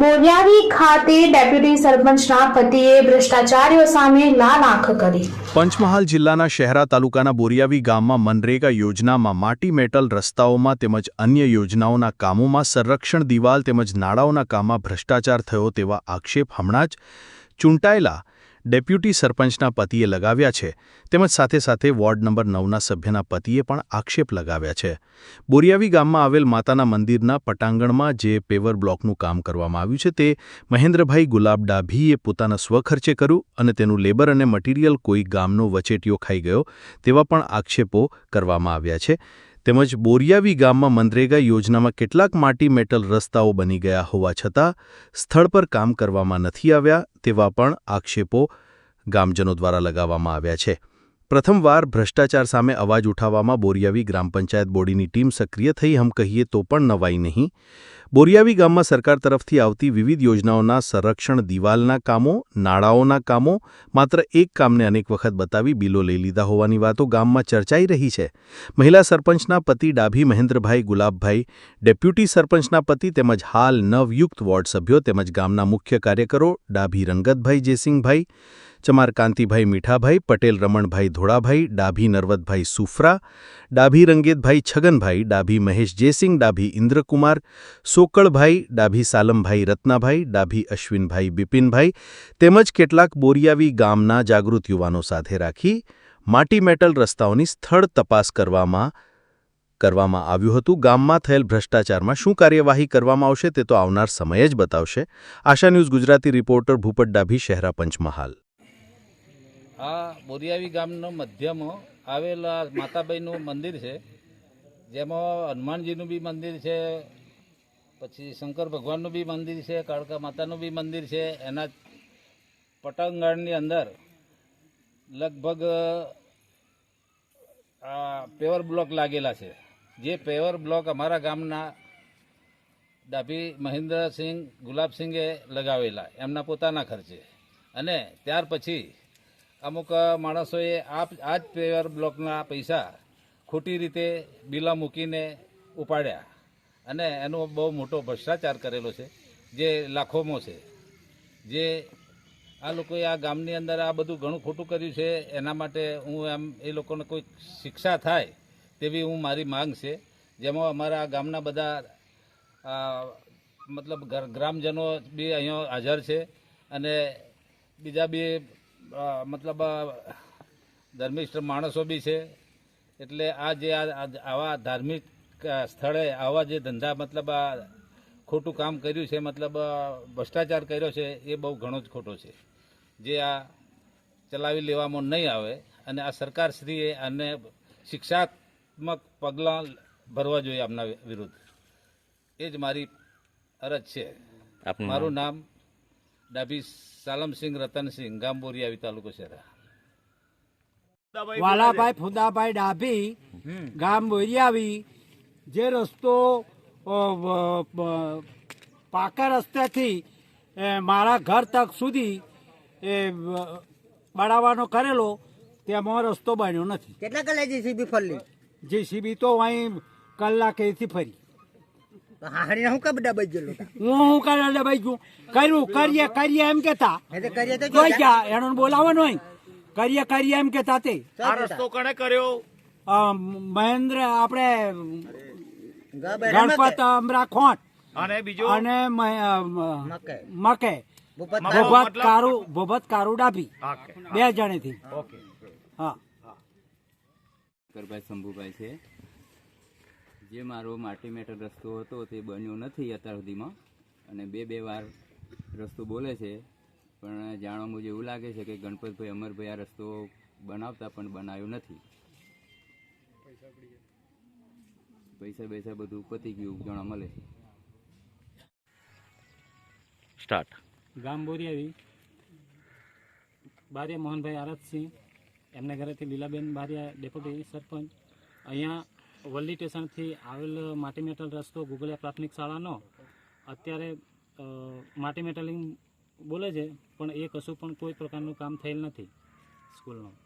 બોરિયાવી ખાતે ડેપ્યુટી સરપંચના પતિએ ભ્રષ્ટાચારીઓ સામે લાલ આંખ કરી. પંચમહાલ જિલ્લાના શહેરા તાલુકાના બોરિયાવી ગામમાં મનરેગા યોજનામાં માટી મેટલ રસ્તાઓમાં તેમજ અન્ય યોજનાઓના કામોમાં સંરક્ષણ દિવાલ તેમજ નાળાઓના કામમાં ભ્રષ્ટાચાર થયો તેવા આક્ષેપ હમણાં જ ચૂંટાયેલા ડેપ્યુટી સરપંચના પતિએ લગાવ્યા છે, તેમજ સાથે સાથે વોર્ડ નંબર નવના સભ્યના પતિએ પણ આક્ષેપ લગાવ્યા છે. બોરિયાવી ગામમાં આવેલ માતાના મંદિરના પટાંગણમાં જે પેવર બ્લોકનું કામ કરવામાં આવ્યું છે તે મહેન્દ્રભાઈ ગુલાબ ડાભીએ પોતાના સ્વખર્ચે કર્યું અને તેનું લેબર અને મટીરીયલ કોઈ ગામનો વચેટિયો ખાઈ ગયો તેવા પણ આક્ષેપો કરવામાં આવ્યા છે. તેમજ બોરિયાવી ગામમાં મનરેગા યોજનામાં કેટલાક માટી મેટલ રસ્તાઓ બની ગયા હોવા છતાં સ્થળ પર કામ કરવામાં નથી આવ્યા તેવા પણ આક્ષેપો ગામજનો દ્વારા લગાવવામાં આવ્યા છે. પ્રથમવાર ભ્રષ્ટાચાર સામે અવાજ ઉઠાવવામાં બોરિયાવી ગ્રામ પંચાયત બોડીની ટીમ સક્રિય થઈ, હમ કહીએ તો પણ નવાઈ નહીં. બોરિયાવી ગામમાં સરકાર તરફથી આવતી વિવિધ યોજનાઓના સંરક્ષણ દિવાલના કામો, નાળાઓના કામો, માત્ર એક કામને અનેક વખત બતાવી બિલો લઈ લીધા હોવાની વાતો ગામમાં ચર્ચાઈ રહી છે. મહિલા સરપંચના પતિ ડાભી મહેન્દ્રભાઈ ગુલાબભાઈ, ડેપ્યુટી સરપંચના પતિ તેમજ હાલ નવયુક્ત વોર્ડ સભ્યો તેમજ ગામના મુખ્ય કાર્યકરો ડાભી રંગતભાઈ જયસિંહભાઈ ચમાર કાંતિભાઈ મીઠાભાઈ, પટેલ રમણભાઈ ધોળાભાઈ, ડાભી નરવતભાઈ સુફરા, ડાભી રંગેતભાઈ છગનભાઈ, ડાભી મહેશ જયસિંહ, ડાભી ઇન્દ્રકુમાર, સોકળભાઈ, ડાભી સાલમભાઈ રત્નાભાઈ, ડાભી અશ્વિનભાઈ બિપિનભાઈ તેમજ કેટલાક બોરિયાવી ગામના જાગૃત યુવાનો સાથે રાખી માટી મેટલ રસ્તાઓની સ્થળ તપાસ કરવામાં કરવામાં આવ્યું હતું. ગામમાં થયેલ ભ્રષ્ટાચારમાં શું કાર્યવાહી કરવામાં આવશે તે તો આવનાર સમય જ બતાવશે. Asha news Gujarati reporter Bhupat Dabhi, Shehera Panchmahal. આ બોરિયાવી ગામનો મધ્યમાં આવેલા માતાબાઈનું મંદિર છે. જેમાં હનુમાનજીનું બી મંદિર છે, પછી શંકર ભગવાનનું બી મંદિર છે, કાળકા માતાનું બી મંદિર છે. એના પટાંગણની અંદર લગભગ, આ, પેવર બ્લોક લાગેલા છે. જે પેવર બ્લોક અમારા ગામના ડાભી મહેન્દ્રસિંહ ગુલાબસિંહે લગાવેલા, એમના પોતાના ખર્ચે. અને ત્યાર પછી અમુક માણસોએ આ આ જ પેવર બ્લોકના પૈસા ખોટી રીતે બિલા મૂકીને ઉપાડ્યા. અને એનો બહુ મોટો ભ્રષ્ટાચાર કરેલો છે, જે લાખોમાં છે. જે આ લોકોએ આ ગામની અંદર આ બધું ઘણું ખોટું કર્યું છે, એના માટે હું એમ એ લોકોને કોઈ શિક્ષા થાય તેવી હું મારી માંગ છે. જેમાં અમારા ગામના બધા મતલબ ગ્રામજનો બી અહીંયા હાજર છે. અને બીજા બી મતલબ ધર્મિષ્ઠ માણસો બી છે. એટલે આ જે આવા ધાર્મિક સ્થળે આવા જે ધંધા મતલબ આ ખોટું કામ કર્યું છે મતલબ ભ્રષ્ટાચાર કર્યો છે એ બહુ ઘણો જ ખોટો છે. જે આ ચલાવી લેવામાં નહીં આવે અને આ સરકારશ્રીએ આને શિક્ષાત્મક પગલાં ભરવા જોઈએ આમના વિરુદ્ધ. એ જ મારી અરજ છે. મારું નામ ડાભી સાલમસિંહ રતનસિંહ ગામ બોરિયાવી તાલુકો શહેરા વાલાભાઈ ફુદાભાઈ ડાભી ગામ બોરિયાવી જે રસ્તો પાકા રસ્તેથી મારા ઘર તક સુધી એ બળાવાનો કરેલો તેમાં રસ્તો બન્યો નથી. કેટલા કલાક જીસીબી ફરલી? જેસીબી તો અહીં કલાકેથી ફરી. હું ગયેલો હું હું ગયું કર્યું કરીએ કરીએ એમ કેતા. એનો બોલાવવાનો હોય. કરીએ કરીએ એમ કેતા તે. આ રસ્તો અ, મહેન્દ્ર આપણે ગણપત અમરા ખોટ. અને બીજો? અને મકે. ભોભત કારુ. ભોભત કારુ ડાભી. બે જણેથી. હા. શંકરભાઈ શંભુભાઈ છે. જે મારો માટી મેટર રસ્તો હતો તે બન્યો નથી અત્યાર સુધીમાં. અને બે બે વાર રસ્તો બોલે છે. પણ જાણવા મુજબ એવું લાગે છે કે ગણપતભાઈ અમરભાઈ આ રસ્તો બનાવતા પણ બનાવ્યો નથી. પૈસા પૈસા બધું પતી ગયું જાણવા મળે. છે સ્ટાર્ટ. ગામ બોરિયાવી. બારિયા મોહનભાઈ આરતસિંહ. એમના ઘરેથી લીલાબેન બારિયા ડેપ્યુટી સરપંચ. અહીંયા વલ્લી સ્ટેશનથી આવેલ માટી મેટલ રસ્તો ગુગલિયા પ્રાથમિક શાળાનો. અત્યારે માટી મેટલિંગ બોલે છે, પણ એ કશું પણ કોઈ પ્રકારનું કામ થયેલ નથી સ્કૂલમાં